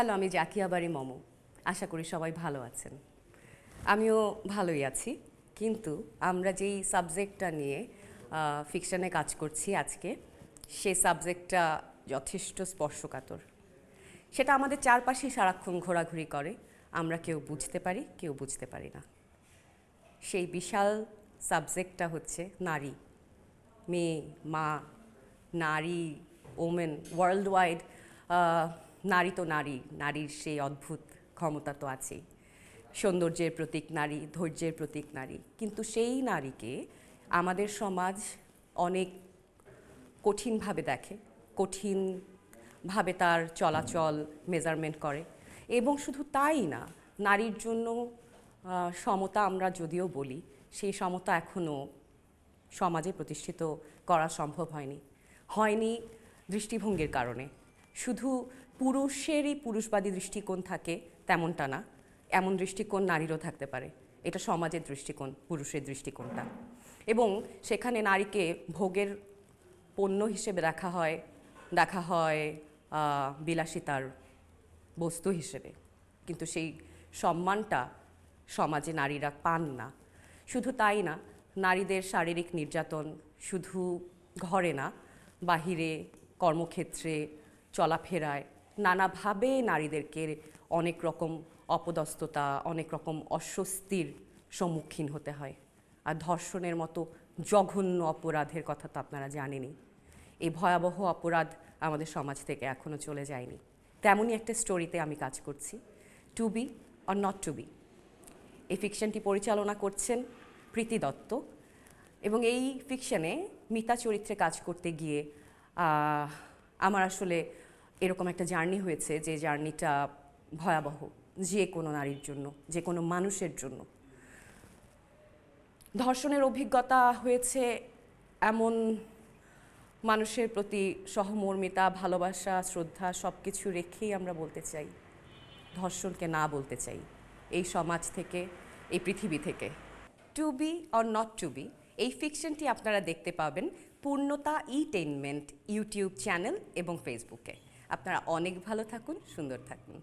Hello, আমি জাকিয়া বাড়ি মমো। আশা করি সবাই ভালো আছেন। আমিও ভালোই আছি, কিন্তু আমরা যেই সাবজেক্টটা নিয়ে ফিকশানে কাজ করছি আজকে সে সাবজেক্টটা যথেষ্ট স্পর্শকাতর। সেটা আমাদের চারপাশে সারাক্ষণ ঘোরাঘুরি করে, আমরা কেউ বুঝতে পারি, কেউ বুঝতে পারি না। সেই বিশাল সাবজেক্টটা হচ্ছে নারী। মেয়ে, মা, নারী ওমেন ওয়ার্ল্ড ওয়াইড নারী তো নারী, নারীর সেই অদ্ভুত ক্ষমতা তো আছেই। সৌন্দর্যের প্রতীক নারী, ধৈর্যের প্রতীক নারী। কিন্তু সেই নারীকে আমাদের সমাজ অনেক কঠিনভাবে দেখে, কঠিনভাবে তার চলাচল মেজারমেন্ট করে। এবং শুধু তাই না, নারীর জন্য সমতা আমরা যদিও বলি, সেই সমতা এখনও সমাজে প্রতিষ্ঠিত করা সম্ভব হয়নি। হয়নি দৃষ্টিভঙ্গির কারণে। শুধু পুরুষেরই পুরুষবাদী দৃষ্টিকোণ থাকে তেমনটা না। এমন দৃষ্টিকোণ নারীরও থাকতে পারে। এটা সমাজের দৃষ্টিকোণ, পুরুষের দৃষ্টিকোণটা। এবং সেখানে নারীকে ভোগের পণ্য হিসেবে দেখা হয় দেখা হয় বিলাসিতার বস্তু হিসেবে। কিন্তু সেই সম্মানটা সমাজে নারীরা পান না। শুধু তাই না, নারীদের শারীরিক নির্যাতন শুধু ঘরে না, বাহিরে, কর্মক্ষেত্রে, চলাফেরায় নানাভাবে নারীদেরকে অনেক রকম অপদস্থতা, অনেক রকম অস্বস্তির সম্মুখীন হতে হয়। আর ধর্ষণের মতো জঘন্য অপরাধের কথা তো আপনারা জানেনই। এই ভয়াবহ অপরাধ আমাদের সমাজ থেকে এখনও চলে যায়নি। তেমনই একটা স্টোরিতে আমি কাজ করছি। To be or not to be এই ফিকশনটি পরিচালনা করছেন প্রীতি দত্ত। এবং এই ফিকশনে মিতা চরিত্রে কাজ করতে গিয়ে আমার আসলে এরকম একটা জার্নি হয়েছে যে জার্নিটা ভয়াবহ যে কোনো নারীর জন্য, যে কোনো মানুষের জন্য। ধর্ষণের অভিজ্ঞতা হয়েছে এমন মানুষের প্রতি সহমর্মিতা, ভালোবাসা, শ্রদ্ধা সব কিছু রেখেই আমরা বলতে চাই, ধর্ষণকে না বলতে চাই, এই সমাজ থেকে, এই পৃথিবী থেকে। To be or not to be এই ফিকশনটি আপনারা দেখতে পাবেন, পূর্ণতা ইটেনমেন্ট ইউটিউব চ্যানেল এবং ফেসবুকে আপনারা অনেক ভালো থাকুন সুন্দর থাকুন।